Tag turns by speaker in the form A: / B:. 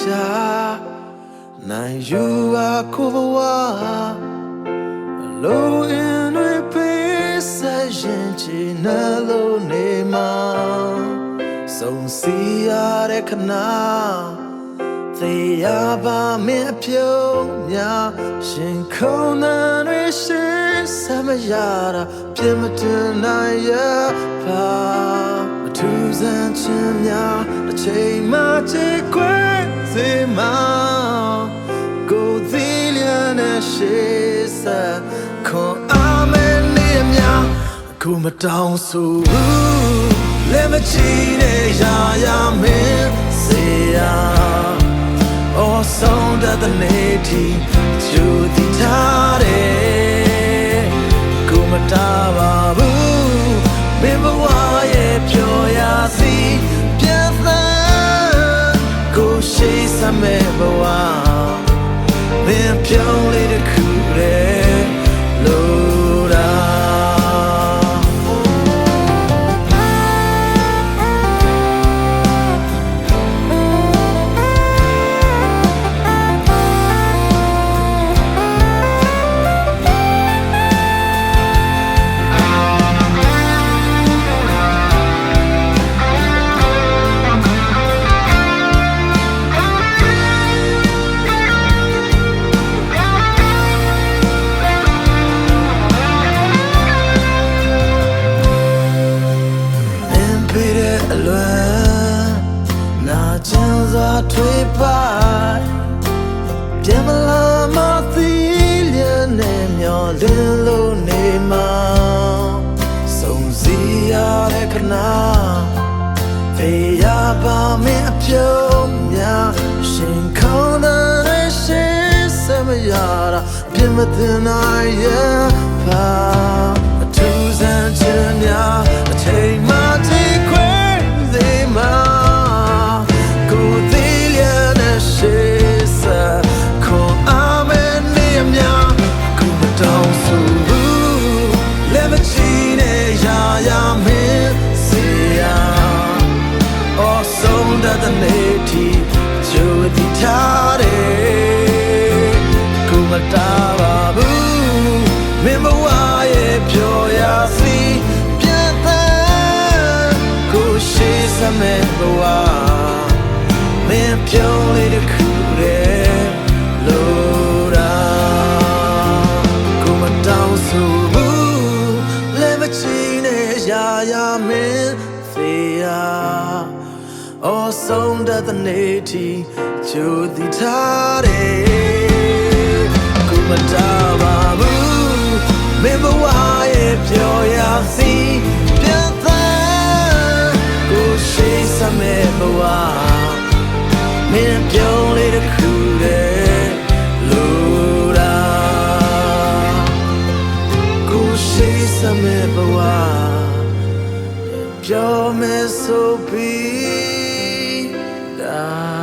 A: ချနိုင်ယူပါကိုဘဝအလုံးအင်းတွေပေးဆက်ရင်ချီနှလုံးနေမှာစုံစီရတဲ့ခဏသေရပါမင်းအပြုံးများရှင်ခုံးနှံတွေရှင်ဆက်မရတာပြင်မတင်နိုင်ရပါမ ထူးဆန်းခြင်းများတစ်ချိန်မှချေခွဲစေမှာကိုယ်သေးလျက်နဲ့ရှိဆက်ခွန်အားမနေများအခုမတောင်းဆိုဘူးလက်မချီတဲ့ရာရာမင်းစေရာ Oh, sound of the native, Judy Tare, Kumatava Boo, Then Pyoli the Kure, chan za thwe pai ပြန်မလာမသိလျက်နဲ့မျောလင်းလို့နေမှာစုံစည်းရတဲ့ခဏဖေးရပါမင်းအပြုံးများရှင်ခေါင်းတဲ့ရှင် ဆုံးတဲ့နေ့ထိကြိုတည်ထားတယ်ကိုမတားပါဘူးမင်းဘဝရဲ့ပြောရစီပြန်သားကိုရှိစမဲ့ဘဝမင်းပြောလေတဲ့ခုတည်းလို့ရာကိုရှိစမဲ့ဘဝ Yo me subí Uh...